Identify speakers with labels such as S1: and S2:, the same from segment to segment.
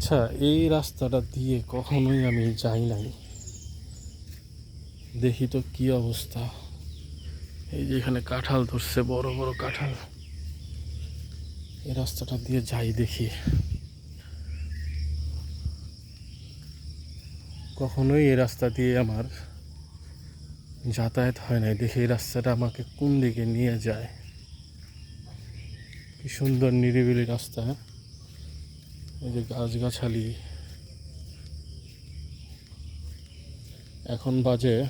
S1: আচ্ছা এই রাস্তাটা দিয়ে কখনোই আমি যাই নাই। দেখি তো কি অবস্থা। এই যে এখানে কাঁঠাল ধরছে, বড় বড় কাঁঠাল। এই রাস্তাটা দিয়ে যাই দেখি। কখনোই এই রাস্তা দিয়ে আমার যাতায়াত হয় নাই। দেখি এই রাস্তাটা আমাকে কোন দিকে নিয়ে যায়। কি সুন্দর নিরিবিলি রাস্তা? এই যে গাছগাছালি। এখন বাজে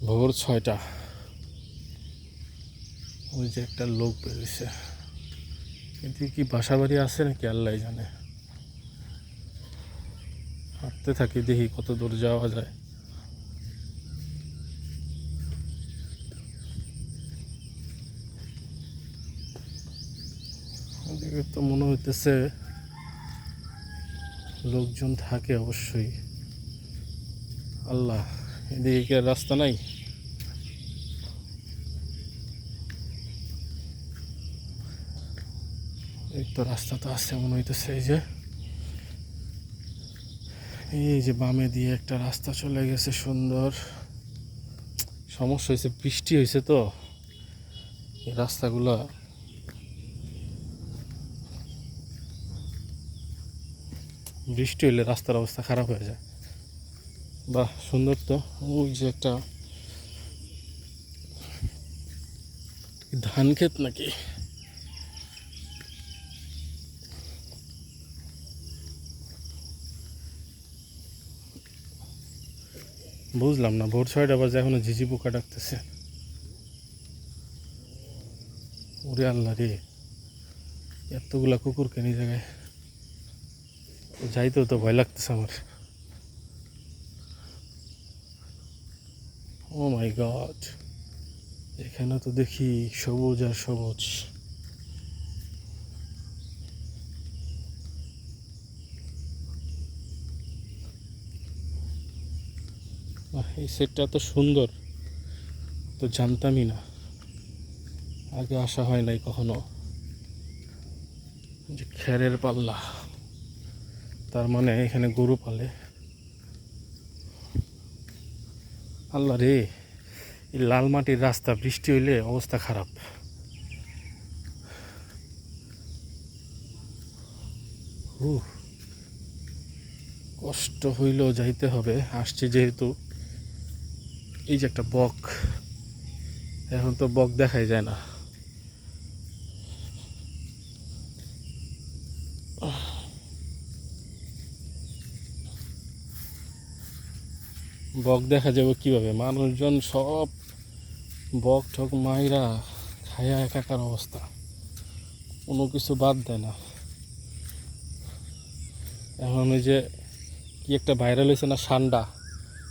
S1: ভোর ছয়টা। ওই যে একটা লোক বেরিয়েছে। কিন্তু কি বাসা বাড়ি আছে নাকি আল্লাহ জানে। হাঁটতে থাকি দেখি কত দূর যাওয়া যায়। ওদিকে তো মনে হইতেছে। লোকজন থাকে অবশ্যই। আল্লাহ, এদিকে কি রাস্তা নাই? এই তো রাস্তা তো আছে, মনে হইতেছে এই যে। এই যে বামে দিয়ে একটা রাস্তা চলে গেছে, সুন্দর। সমস্যা হয়েছে বৃষ্টি হয়েছে তো। এই রাস্তাগুলো বৃষ্টি হলে রাস্তার অবস্থা খারাপ হয়ে যায়। বাহ, সুন্দর তো। ওই যে একটা ধান ক্ষেত নাকি? বুঝলাম না, ভোর ছয়টা বাজে এখনও ঝিঝি পোকা ডাকতেছে। ওরে আল্লাহ রে, এতগুলা কুকুর কেন এই জায়গায় যাইতেও তো ভয় লাগতেছে আমার। ও মাই গড এখানে তো দেখি সবুজ আর সবুজ। এই সেটটা তো সুন্দর, তো জানতামই না। আগে আসা হয় নাই কখনো। যে খেরের পাল্লা। তার মানে এখানে গরু পালে। আল্লাহ রে, এই লাল মাটির রাস্তা, বৃষ্টি হইলে অবস্থা খারাপ। কষ্ট হইলেও যাইতে হবে। আসছে যেহেতু এই যে একটা বক, এখন তো বক দেখাই যায় না। বক দেখা যাবে কীভাবে? মানুষজন সব বক ঠক মাইরা খায়া একাকার অবস্থা। কোনো কিছু বাদ দেয় না। এখন ওই যে কি একটা ভাইরাল হয়েছে না, সান্ডা?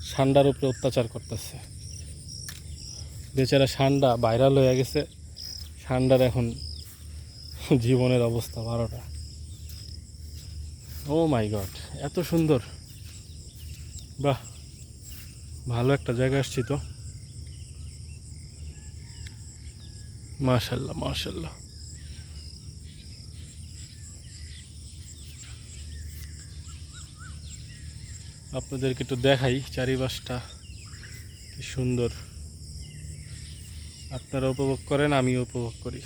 S1: সান্ডার উপরে অত্যাচার করতেছে। বেচারা সান্ডা ভাইরাল হয়ে গেছে। সান্ডার এখন জীবনের অবস্থা বারোটা। ও মাই গড এত সুন্দর। বাহ। ভালো একটা জায়গা আসছি তো। মাশাল্লাহ মাশাল্লাহ। আপনাদেরকে একটু দেখাই চারিপাশটা সুন্দর। আপনারা উপভোগ করেন, আমিও উপভোগ করি।